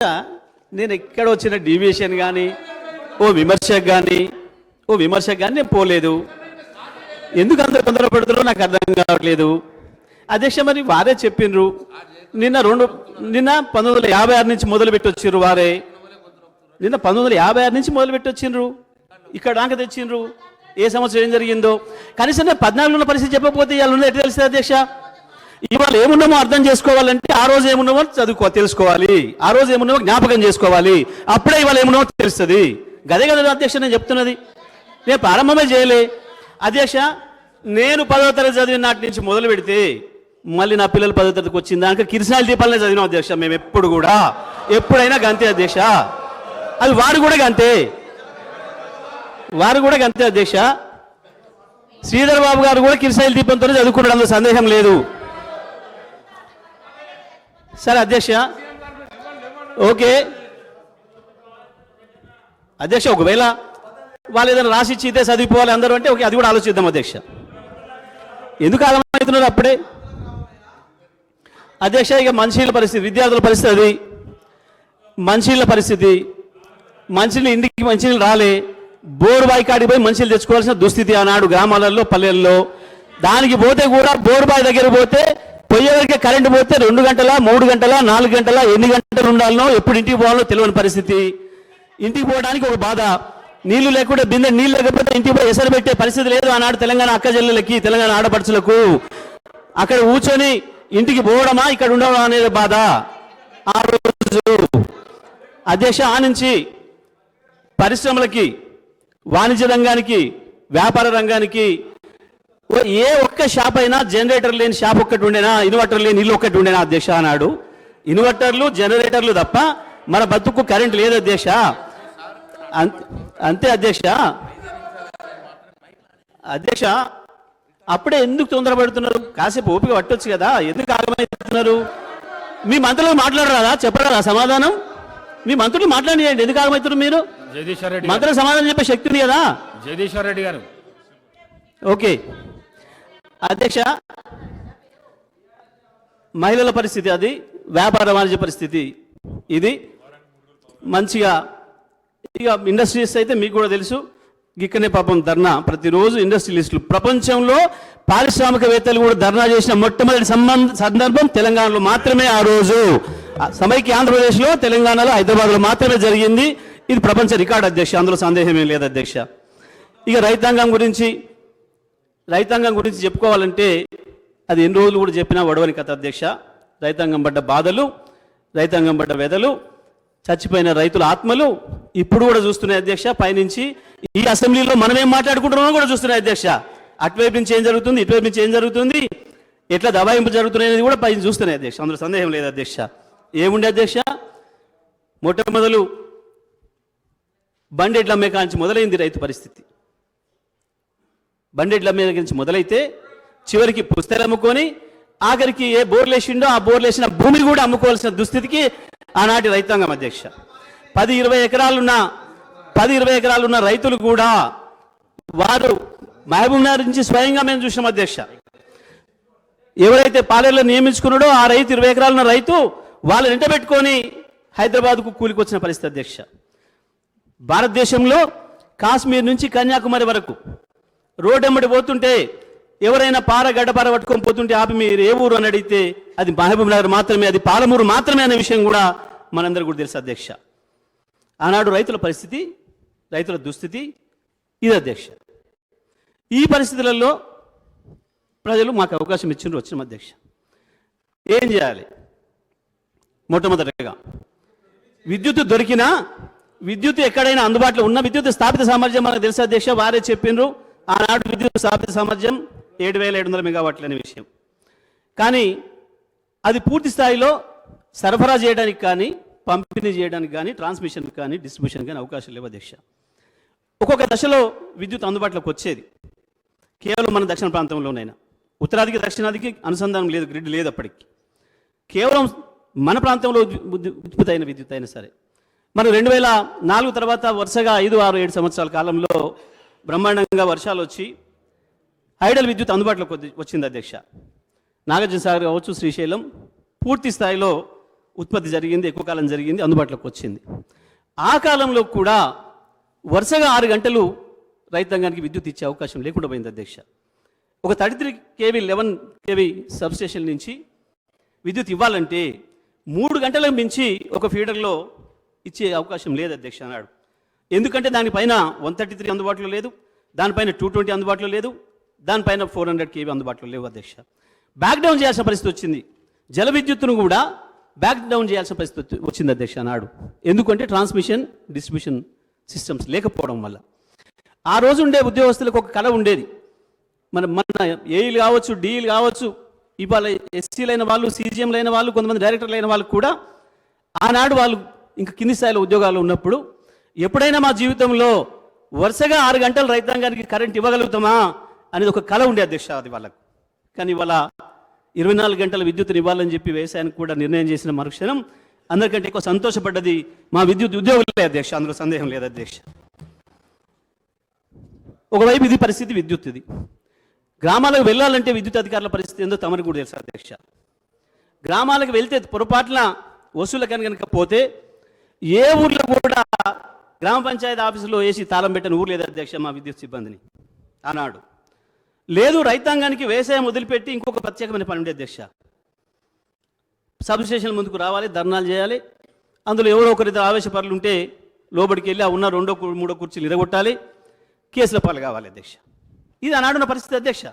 నేను ఎక్కడ వచ్చిన డీవియేషన్ కానీ ఓ విమర్శకు కానీ ఓ విమర్శకు కానీ నేను పోలేదు. ఎందుకు అంత తొందరపడుతున్నారో నాకు అర్థం కావట్లేదు. అధ్యక్ష మరి వారే చెప్పిండ్రు నిన్న రెండు నిన్న పంతొమ్మిది వందల యాభై ఆరు నుంచి మొదలు వచ్చిండ్రు వారే. నిన్న పంతొమ్మిది వందల యాభై ఆరు నుంచి మొదలుపెట్టి వచ్చిండ్రు ఇక్కడ దాకా తెచ్చిండ్రు ఏ సంవత్సరం ఏం జరిగిందో. కనీసం నేను పద్నాలుగులో ఉన్న పరిస్థితి చెప్పకపోతే ఇవాళ ఉన్నది ఎట్లా తెలుస్తుంది అధ్యక్ష? ఇవాళ ఏమున్నామో అర్థం చేసుకోవాలంటే ఆ రోజు ఏమున్నామో చదువుకో తెలుసుకోవాలి. ఆ రోజు ఏమున్నామో జ్ఞాపకం చేసుకోవాలి. అప్పుడే ఇవాళ ఏమున్నామో తెలుస్తుంది. గదే కదా అధ్యక్ష నేను చెప్తున్నది. నేను ప్రారంభమే చేయలే. అధ్యక్ష నేను పదో తరగతి చదివిన నాటి నుంచి మొదలు పెడితే మళ్ళీ నా పిల్లలు పదో తరగతికి వచ్చింది దానికి కిరసనాల దీపాలనే చదివినాం అధ్యక్ష మేము ఎప్పుడు కూడా. ఎప్పుడైనా గంతే అధ్యక్ష. అది వారు కూడా గంతే. వారు కూడా గంతే అధ్యక్ష. శ్రీధర్ బాబు గారు కూడా కిరసాయిల దీపంతోనే చదువుకున్నాడు అందులో సందేహం లేదు. సరే అధ్యక్ష. ఓకే. అధ్యక్ష ఒకవేళ వాళ్ళు ఏదైనా రాసి ఇచ్చి ఇదే చదివిపోవాలి అందరూ అంటే ఓకే అది కూడా ఆలోచిద్దాం అధ్యక్ష. ఎందుకు ఆలమవుతున్నారు అప్పుడే? అధ్యక్ష ఇక మనుషుల పరిస్థితి విద్యార్థుల పరిస్థితి అది. మనుషుల పరిస్థితి. మనుషులు ఇంటికి మంచినీళ్ళు రాలే. బోరు బావి కాడికి పోయి మనుషులు తెచ్చుకోవాల్సిన దుస్థితి ఆనాడు గ్రామాలలో పల్లెల్లో. దానికి పోతే కూడా బోరు దగ్గర పోతే పొయ్యేవరకే కరెంటు పోతే రెండు గంటల మూడు గంటల నాలుగు గంటల ఎన్ని గంటలు ఉండాలనో ఎప్పుడు ఇంటికి పోవాలో తెలియని పరిస్థితి. ఇంటికి పోవడానికి ఒక బాధ. నీళ్ళు లేకుండా బిందె నీళ్ళు లేకపోతే ఇంటికి పోయి ఎసరు పెట్టే పరిస్థితి లేదు ఆనాడు తెలంగాణ అక్క జల్లులకి తెలంగాణ ఆడపడుచులకు. అక్కడ కూర్చొని ఇంటికి పోవడమా ఇక్కడ ఉండడం అనేది బాధ. ఆ రోజు అధ్యక్ష ఆ నుంచి పరిశ్రమలకి వాణిజ్య రంగానికి వ్యాపార రంగానికి ఏ ఒక్క షాప్ అయినా జనరేటర్ లేని షాప్ ఒక్కటి ఉండేనా? ఇన్వర్టర్ లేని ఇల్లు ఒక్కటి ఉండేనా అధ్యక్ష అన్నాడు. ఇన్వర్టర్లు జనరేటర్లు తప్ప మన బతుకు కరెంట్ లేదు అధ్యక్ష. అంత- అధ్యక్ష. అధ్యక్ష అప్పుడే ఎందుకు తొందరపడుతున్నారు కాసేపు ఓపిక పట్టొచ్చు కదా. ఎందుకు ఆగమవుతున్నారు మీ మంత్రులు మాట్లాడరాదా? చెప్పరాదా సమాధానం? మీ మంత్రులు మాట్లాడియండి. ఎందుకు ఆగమవుతున్నారు మీరు? మంత్రులు సమాధానం చెప్పే శక్తి ఉంది కదా. జగదీశ్వర్ రెడ్డి గారు. ఓకే. అధ్యక్ష మహిళల పరిస్థితి అది వ్యాపార వాణిజ్య పరిస్థితి ఇది. మంచిగా ఇక ఇండస్ట్రీస్ అయితే మీకు కూడా తెలుసు గిక్కనే పాపం ధర్నా. ప్రతిరోజు ఇండస్ట్రియలిస్టులు ప్రపంచంలో పారిశ్రామికవేత్తలు కూడా ధర్నా చేసిన మొట్టమొదటి సంబంధ సందర్భం తెలంగాణలో మాత్రమే ఆ రోజు. సమైక్య ఆంధ్రప్రదేశ్లో తెలంగాణలో హైదరాబాద్లో మాత్రమే జరిగింది. ఇది ప్రపంచ రికార్డ్ అధ్యక్ష అందులో సందేహమే లేదు అధ్యక్ష. ఇక రైతాంగం గురించి రైతాంగం గురించి చెప్పుకోవాలంటే అది ఎన్ని రోజులు కూడా చెప్పినా వడవని కథ అధ్యక్ష. రైతాంగం పడ్డ బాధలు రైతాంగం పడ్డ వెదలు చచ్చిపోయిన రైతుల ఆత్మలు ఇప్పుడు కూడా చూస్తున్నాయి అధ్యక్ష. పైనుంచి ఈ అసెంబ్లీలో మనం ఏం మాట్లాడుకుంటున్నామో కూడా చూస్తున్నాయి అధ్యక్ష. అటువైపు నుంచి ఏం జరుగుతుంది ఇటువైపు నుంచి ఏం జరుగుతుంది ఎట్లా దబాయింపు జరుగుతున్నాయి అనేది కూడా పైన చూస్తున్నాయి అధ్యక్ష. అందులో సందేహం లేదు అధ్యక్ష. ఏముండే అధ్యక్ష? మొట్టమొదలు బండి అమ్మే కాంచి మొదలైంది రైతు పరిస్థితి. బండెడ్ల మీద నుంచి మొదలైతే చివరికి పుస్తకాలు అమ్ముకొని ఆఖరికి ఏ బోర్లు వేసిండో ఆ బోర్లు వేసిన కూడా అమ్ముకోవాల్సిన దుస్థితికి ఆనాటి రైతాంగం అధ్యక్ష. పది ఇరవై ఎకరాలున్న పది ఇరవై ఎకరాలున్న రైతులు కూడా వారు మహబూబ్నగర్ నుంచి స్వయంగా మేము చూసినాం అధ్యక్ష. ఎవరైతే పాలేరులో నియమించుకున్నాడో ఆ రైతు ఇరవై ఎకరాలున్న రైతు వాళ్ళని వెంట హైదరాబాద్కు కూలికొచ్చిన పరిస్థితి అధ్యక్ష. భారతదేశంలో కాశ్మీర్ నుంచి కన్యాకుమారి వరకు రోడ్డు ఎమ్మడి పోతుంటే ఎవరైనా పార గడ్డపార పట్టుకొని పోతుంటే ఆపి మీరు ఏ ఊరు అని అడిగితే అది మహబూబ్ నగర్ మాత్రమే అది పాలమూరు మాత్రమే అనే విషయం కూడా మనందరికీ కూడా తెలుసు అధ్యక్ష. ఆనాడు రైతుల పరిస్థితి రైతుల దుస్థితి ఇది అధ్యక్ష. ఈ పరిస్థితులలో ప్రజలు మాకు అవకాశం ఇచ్చిండ్రు వచ్చిన అధ్యక్ష. ఏం చేయాలి? మొట్టమొదటిగా విద్యుత్ దొరికినా విద్యుత్ ఎక్కడైనా అందుబాటులో ఉన్న విద్యుత్ స్థాపిత సామర్థ్యం మనకు తెలుసు అధ్యక్ష వారే చెప్పిండ్రు ఆనాడు విద్యుత్ స్థాపిత సామర్థ్యం ఏడు వేల ఏడు వందల మెగావాట్లు అనే విషయం. కానీ అది పూర్తి స్థాయిలో సరఫరా చేయడానికి కానీ పంపిణీ చేయడానికి కానీ ట్రాన్స్మిషన్ కానీ డిస్ట్రిబ్యూషన్ కానీ అవకాశం లేవు అధ్యక్ష. ఒక్కొక్క దశలో విద్యుత్ అందుబాటులోకి వచ్చేది. కేవలం మన దక్షిణ ప్రాంతంలోనైనా. ఉత్తరాదికి దక్షిణాదికి అనుసంధానం లేదు గ్రిడ్ లేదు అప్పటికి. కేవలం మన ప్రాంతంలో ఉత్పత్తి అయిన విద్యుత్ అయినా సరే. మనం రెండు వేల నాలుగు తర్వాత వరుసగా ఐదు ఆరు ఏడు సంవత్సరాల కాలంలో బ్రహ్మాండంగా వర్షాలు వచ్చి ఐడల్ విద్యుత్ అందుబాటులోకి వచ్చి- వచ్చింది అధ్యక్ష. నాగార్జున సాగర్ కావచ్చు శ్రీశైలం పూర్తి స్థాయిలో ఉత్పత్తి జరిగింది ఎక్కువ కాలం జరిగింది అందుబాటులోకి వచ్చింది. ఆ కాలంలో కూడా వరుసగా ఆరు గంటలు రైతాంగానికి విద్యుత్ ఇచ్చే అవకాశం లేకుండా పోయింది అధ్యక్ష. ఒక thirty three K V eleven K V substation నుంచి విద్యుత్ ఇవ్వాలంటే మూడు గంటలకు మించి ఒక ఫీడర్లో ఇచ్చే అవకాశం లేదు అధ్యక్ష అన్నాడు. ఎందుకంటే దానిపైన వన్ థర్టీ త్రీ అందుబాటులో లేదు దానిపైన టూ ట్వంటీ అందుబాటులో లేదు దానిపైన ఫోర్ హండ్రెడ్ కేవీ అందుబాటులో లేవు అధ్యక్ష. బ్యాక్ డౌన్ చేయాల్సిన పరిస్థితి వచ్చింది. జల విద్యుత్తును కూడా బ్యాక్ డౌన్ చేయాల్సిన పరిస్థితి వచ్చింది అధ్యక్ష నాడు. ఎందుకంటే ట్రాన్స్మిషన్ డిస్ట్రిబ్యూషన్ సిస్టమ్స్ లేకపోవడం వల్ల. ఆ రోజు ఉండే ఉద్యోగస్తులకు ఒక కళ ఉండేది. మన మన ఏఈలు కావచ్చు డీఈలు కావచ్చు ఇవాళ ఎస్సీలైన వాళ్ళు సీజీఎంలైన వాళ్ళు కొంతమంది డైరెక్టర్లు అయిన వాళ్ళు కూడా ఆనాడు వాళ్ళు ఇంకా కింది స్థాయిలో ఉద్యోగాలు ఉన్నప్పుడు ఎప్పుడైనా మా జీవితంలో వరుసగా ఆరు గంటలు రైతాంగానికి కరెంట్ ఇవ్వగలుగుతామా అనేది ఒక కళ ఉండే అధ్యక్ష అది వాళ్ళకు. కానీ ఇవాళ ఇరవై నాలుగు గంటల విద్యుత్ని ఇవ్వాలని చెప్పి వ్యవసాయానికి కూడా నిర్ణయం చేసిన మరుక్షణం అందరికంటే ఎక్కువ సంతోషపడ్డది మా విద్యుత్ ఉద్యోగులే అధ్యక్ష అందులో సందేహం లేదు అధ్యక్ష. ఒకవైపు ఇది పరిస్థితి విద్యుత్ ఇది గ్రామాలకు వెళ్ళాలంటే విద్యుత్ అధికారుల పరిస్థితి ఏందో తమరికి కూడా తెలుసు అధ్యక్ష. గ్రామాలకు వెళ్తే పొరపాటున వసూల కనుక పోతే ఏ ఊర్లో కూడా గ్రామ పంచాయతీ ఆఫీసులో వేసి తాళం పెట్టిన ఊరు లేదు అధ్యక్ష మా విద్యుత్ సిబ్బందిని. అన్నాడు లేదు రైతాంగానికి వ్యవసాయం వదిలిపెట్టి ఇంకొక ప్రత్యేకమైన పని ఉండే అధ్యక్ష. సబ్ స్టేషన్ ముందుకు రావాలి ధర్నాలు చేయాలి. అందులో ఎవరో ఒకరిద్దరు ఆవేశపరులు ఉంటే లోబడికి వెళ్ళి ఆ ఉన్న రెండో మూడో కుర్చీలు ఇరగొట్టాలి. కేసుల పాలు కావాలి అధ్యక్ష. ఇది అనాడున్న పరిస్థితి అధ్యక్ష.